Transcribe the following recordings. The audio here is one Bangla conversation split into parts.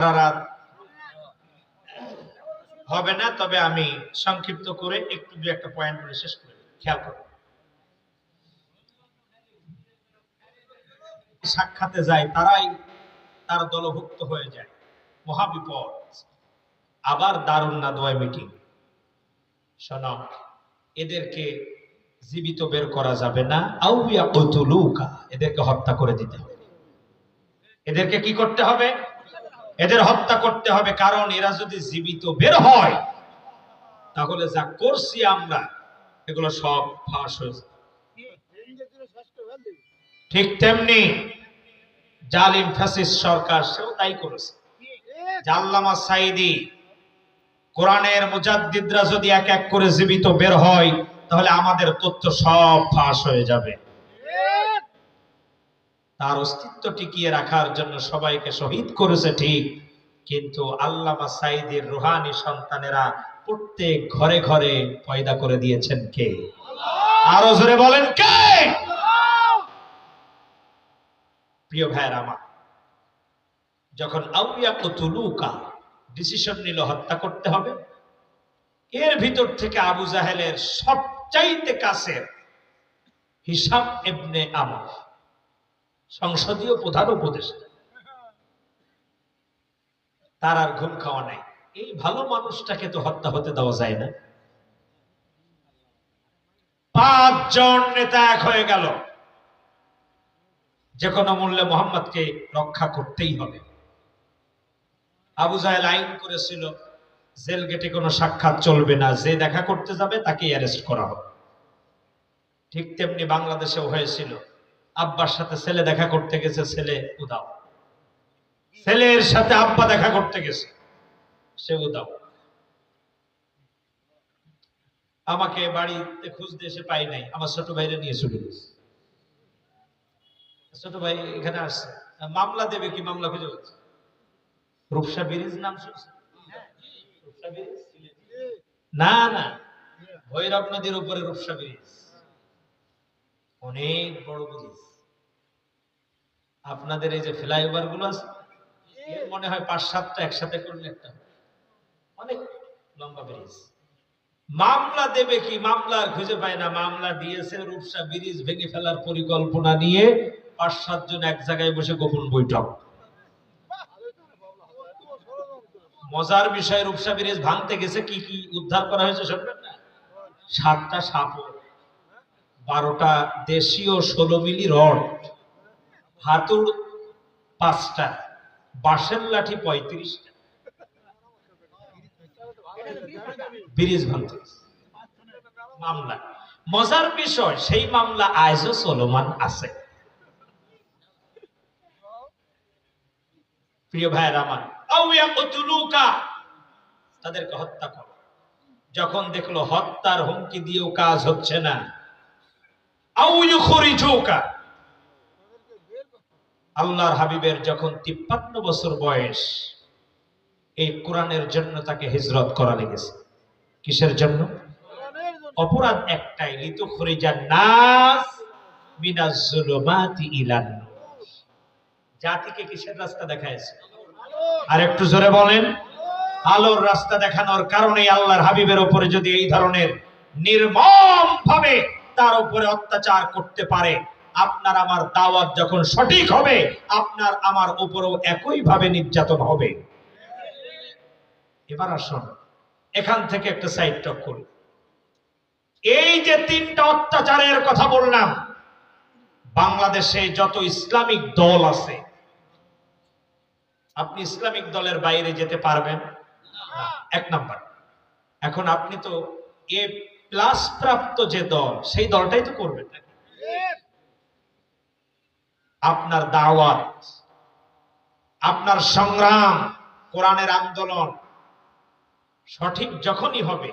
রাত হবে না, তবে আমি সংক্ষিপ্ত করে একটু দু একটা পয়েন্ট বলে শেষ করে খেয়াল করো। সাক্ষাতে যায়, তারাই তার দলভুক্ত হয়ে যায়। মহাবিপদ। আবার দারুণ না দোয়া মিটিং। শোনো, এদেরকে জীবিত বের করা যাবে না। আউয়া কতুলুকা, এদেরকে হত্যা করে দিতে হবে। এদেরকে কি করতে হবে? এদের হত্যা করতে হবে, কারণ এরা যদি জীবিত বের হয়, তাহলে যা করছি আমরা, এগুলো সব ফাঁস হয়ে যাবে। ঠিক তেমনি জালিম ফ্যাসিস্ট সরকার, সেও তাই করেছে জাল্লামা সাইদি কোরআনের মুজাদ্দিদরা যদি এক এক করে জীবিত বের হয়, তাহলে আমাদের তথ্য সব ফাঁস হয়ে যাবে তার অস্তিত্ব টিকিয়ে রাখার জন্য সবাইকে শহীদ করেছে ঠিক। কিন্তু আল্লামা সাইদির রুহানি সন্তানেরা প্রত্যেক ঘরে ঘরে পয়দা করে দিয়েছেন কে? আরও জোরে বলেন কে? প্রিয় ভাইয়ের আমার, যখন আউলিয়া কতুলুকা ডিসিশন নিল হত্যা করতে হবে, এর ভিতর থেকে আবু জাহেলের সবচাইতে কাছের হিসাব এবনে আমর সংসদীয় প্রধান উপদেষ্টা। তার আর ঘুম খাওয়া নাই। এই ভালো মানুষটাকে তো হত্যা হতে দেওয়া যায় না। পাঁচজন নেতা এক হয়ে গেল। যে কোনো মূল্যে মোহাম্মদকে রক্ষা করতেই হবে। আবু জাহেল আইন করেছিল, জেল গেটে কোনো সাক্ষাৎ চলবে না। যে দেখা করতে যাবে তাকে অ্যারেস্ট করা হবে। ঠিক তেমনি বাংলাদেশেও হয়েছিল। আব্বার সাথে ছেলে দেখা করতে গেছে, ছেলে উদাও। ছেলের সাথে আব্বা দেখা করতে গেছে, সে উদাও। আমাকে বাড়িতে খুঁজতে এসে পাই নাই, আমার ছোট ভাইরে নিয়ে চলে গেছে। ছোট ভাই এখানে আসছে। মামলা দেবে কি মামলা খুঁজে পাচ্ছে? রূপসা ব্রিজ নাম শুনছে? না না। ভৈরব নদীর উপরে রূপসা ব্রিজ। অনেক বড় ব্রিজ আপনাদের এই যে ফ্লাইওভারগুলো আছে মনে হয় পাঁচ সাতটা একসাথে করলে একটা অনেক লম্বা ব্রিজ মামলা দেবে কি? মামলা আর খুঁজে পায় না। মামলা দিয়েছে রূপসা ব্রিজ ভেঙে ফেলার পরিকল্পনা নিয়ে পাঁচ সাতজন এক জায়গায় বসে গোপন বৈঠক। মজার বিষয়, রূপসা ব্রিজ ভাঙতে গেছে, কি কি উদ্ধার করা হয়েছে না? সাতটা সাপড় বারোটা দেশীয় ষোলো মিলি রড হাতুড় পাঁচটা, বাঁশের লাঠি পঁয়ত্রিশটা, ব্রিজ ভাঙতে মামলা। মজার বিষয়, সেই মামলা আজও চলমান আছে। প্রিয় ভাইয়ের আমার তাদেরকে হত্যা করো। যখন দেখল হত্যার হুমকি দিয়েও কাজ হচ্ছে না আল্লাহর হাবিবের যখন তিপ্পান্ন বছর বয়স, এই কোরআনের জন্য তাকে হিজরত করা লেগেছে। কিসের জন্য? অপরাধ একটাই, লিতু খরিজান নাস ইলান জাতিকে কিসের রাস্তা দেখাইছে? আর একটু জোরে বলেন, আলোর রাস্তা দেখানোর কারণে আল্লাহর হাবিবের উপরে যদি এই ধরনের নির্মম ভাবে তার উপরে অত্যাচার করতে পারে। আপনার আমার দাওয়াত যখন সঠিক হবে, আপনার আমার উপরেও একই ভাবে নির্যাতন হবে। এবার আসুন, এখান থেকে একটা সাইড টক করি। এই যে তিনটা অত্যাচারের কথা বললাম, বাংলাদেশে যত ইসলামিক দল আছে, আপনি ইসলামিক দলের বাইরে যেতে পারবেন? এক নাম্বার। এখন আপনি তো এ প্লাস প্রাপ্ত যে দল, সেই দলটাই তো করবেন নাকি? আপনার দাওয়াত, আপনার সংগ্রাম, কোরআনের আন্দোলন সঠিক যখনই হবে,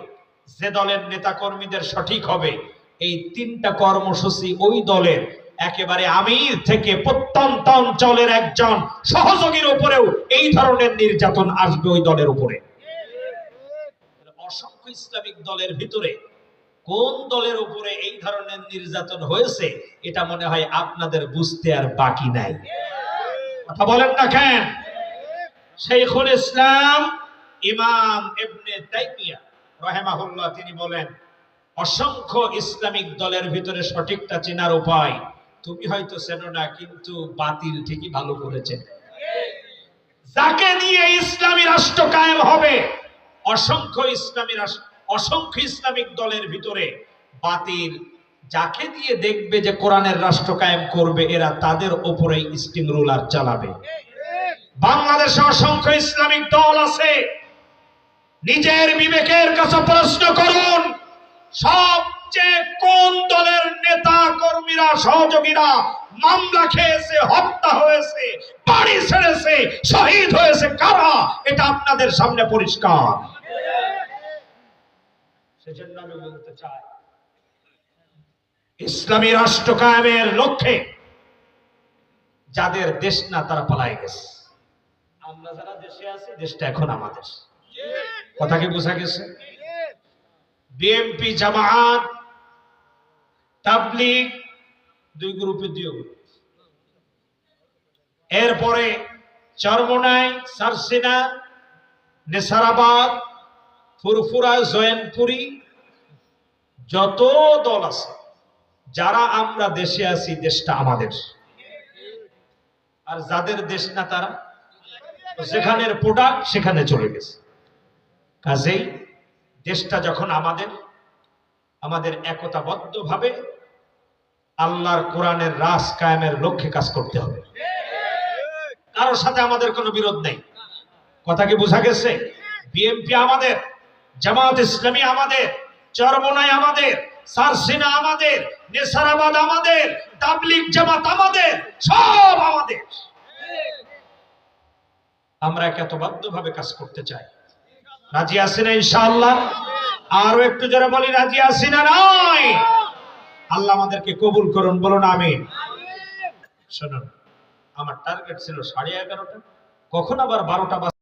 যে দলের নেতা কর্মীদের সঠিক হবে, এই তিনটা কর্মসূচি ওই দলের একেবারে আমির থেকে প্রত্যন্ত অঞ্চলের একজন সহযোগীর উপরেও এই ধরনের নির্যাতন আসবে ওই দলের উপরে অসংখ্য ইসলামিক দলের ভিতরে কোন দলের উপরে এই ধরনের নির্যাতন হয়েছে, এটা মনে হয় আপনাদের বুঝতে আর বাকি নাই। কথা বলেন না কেন? শেখুল ইসলাম ইমাম ইবনে তাইমিয়া রাহিমাহুল্লাহ তিনি বলেন, অসংখ্য ইসলামিক দলের ভিতরে সঠিকটা চেনার উপায়, তুমি হয়তো চেনো না, কিন্তু বাতিল ঠিকই ভালো করেছেন। যাকে নিয়ে ইসলামী রাষ্ট্র কায়েম হবে, অসংখ্য ইসলামী রাষ্ট্র অসংখ্য ইসলামিক দলের ভিতরে বাতিল। যাকে দিয়ে দেখবে যে কোরআনের রাষ্ট্র কায়েম করবে, এরা তাদের ওপরে স্টিম রুলার চালাবে। বাংলাদেশে অসংখ্য ইসলামিক দল আছে। নিজের বিবেকের কাছে প্রশ্ন করুন, সবচেয়ে কোন দলের নেতা কর্মীরা সহযোগীরা মামলা খেয়েছে, হত্যা হয়েছে, বাড়ি ছেড়েছে, শহীদ হয়েছে, কারা? এটা আপনাদের সামনে পরিষ্কার। সেজন্য আমি বলতে চাই, ইসলামী রাষ্ট্র কায়েমের লক্ষ্যে যাদের দেশ না, তারা পালাই গেছে। আমরা যারা দেশে আছি, দেশটা এখন আমাদের। কথা কি বোঝা গেছে? বিএমপি জামাত তাবলিগ, দুই গ্রুপে দুই এরপরে চরমোনাই, সারসিনা, নেসারাবাদ ফুরফুরা জয়নপুরি যত দল আছে, যারা আমরা দেশে আছি, দেশটা আমাদের। আর যাদের দেশ না তারা, যেখানের প্রোডাক্ট সেখানে চলে গেছে। কাজেই দেশটা যখন আমাদের আমাদের একতাবদ্ধভাবে আল্লাহর কোরআনের রাস কায়েমের লক্ষ্যে কাজ করতে হবে। কারোর সাথে আমাদের কোনো বিরোধ নেই। কথা কি বোঝা গেছে? বিএনপি আমাদের। জামাত ইসলামী আমাদের, চরমনাই আমাদের, সারসিনা আমাদের, নেসারাবাদ আমাদের, তাবলিগ জামাত আমাদের, সব আমাদের। আমরা একতবদ্ধ ভাবে কাজ করতে চাই। রাজি আছি না ইনশাআল্লাহ? আরও একটু জোরে বলি, রাজি আছি না নয় আল্লাহ আমাদেরকে কবুল করুন, বলুন আমি শুনুন, আমার টার্গেট ছিল সাড়ে এগারোটা, কখন আবার বারোটা